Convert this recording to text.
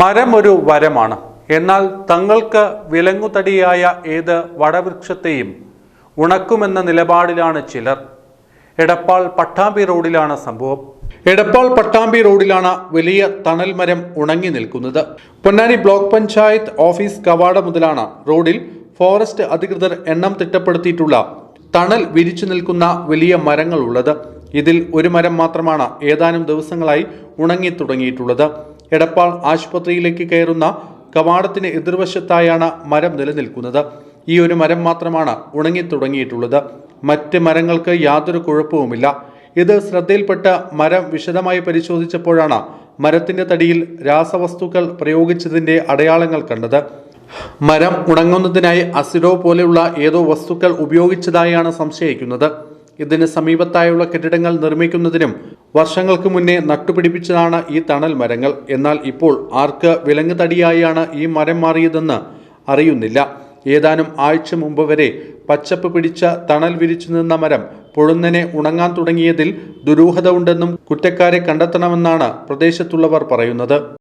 മരം ഒരു വരമാണ്. എന്നാൽ തങ്ങൾക്ക് വിലങ്ങുതടിയായ ഏത് വടവൃക്ഷത്തെയും ഉണക്കുമെന്ന നിലപാടിലാണ് ചിലർ. എടപ്പാൾ പട്ടാമ്പി റോഡിലാണ് സംഭവം. എടപ്പാൾ പട്ടാമ്പി റോഡിലാണ് വലിയ തണൽ മരം ഉണങ്ങി നിൽക്കുന്നത്. പൊന്നാനി ബ്ലോക്ക് പഞ്ചായത്ത് ഓഫീസ് കവാട മുതലാണ് റോഡിൽ ഫോറസ്റ്റ് അധികൃതർ എണ്ണം തിട്ടപ്പെടുത്തിയിട്ടുള്ള തണൽ വിരിച്ചു നിൽക്കുന്ന വലിയ മരങ്ങൾ ഉള്ളത് ഇതിൽ ഒരു മരം മാത്രമാണ് ഏതാനും ദിവസങ്ങളായി ഉണങ്ങി തുടങ്ങിയിട്ടുള്ളത്. എടപ്പാൾ ആശുപത്രിയിലേക്ക് കയറുന്ന കവാടത്തിന് എതിർവശത്തായാണ് മരം നിലനിൽക്കുന്നത്. ഈ ഒരു മരം മാത്രമാണ് ഉണങ്ങി തുടങ്ങിയിട്ടുള്ളത്. മറ്റ് മരങ്ങൾക്ക് യാതൊരു കുഴപ്പവുമില്ല. ഇത് ശ്രദ്ധയിൽപ്പെട്ട മരം വിശദമായി പരിശോധിച്ചപ്പോഴാണ് മരത്തിന്റെ തടിയിൽ രാസവസ്തുക്കൾ പ്രയോഗിച്ചതിന്റെ അടയാളങ്ങൾ കണ്ടത്. മരം ഉണങ്ങുന്നതിനായി അസിഡോ പോലെയുള്ള ഏതോ വസ്തുക്കൾ ഉപയോഗിച്ചതായാണ് സംശയിക്കുന്നത്. ഇതിന് സമീപത്തായുള്ള കെട്ടിടങ്ങൾ നിർമ്മിക്കുന്നതിനും വർഷങ്ങൾക്ക് മുന്നേ നട്ടുപിടിപ്പിച്ചതാണ് ഈ തണൽ മരങ്ങൾ. എന്നാൽ ഇപ്പോൾ ആർക്ക് വിലങ്ങ് തടിയായാണ് ഈ മരം മാറിയതെന്ന് അറിയുന്നില്ല. ഏതാനും ആഴ്ച മുമ്പ് വരെ പച്ചപ്പ് പിടിച്ച തണൽ വിരിച്ചു നിന്ന മരം പൊഴുന്നനെ ഉണങ്ങാൻ തുടങ്ങിയതിൽ ദുരൂഹത ഉണ്ടെന്നും കുറ്റക്കാരെ കണ്ടെത്തണമെന്നാണ് പ്രദേശത്തുള്ളവർ പറയുന്നത്.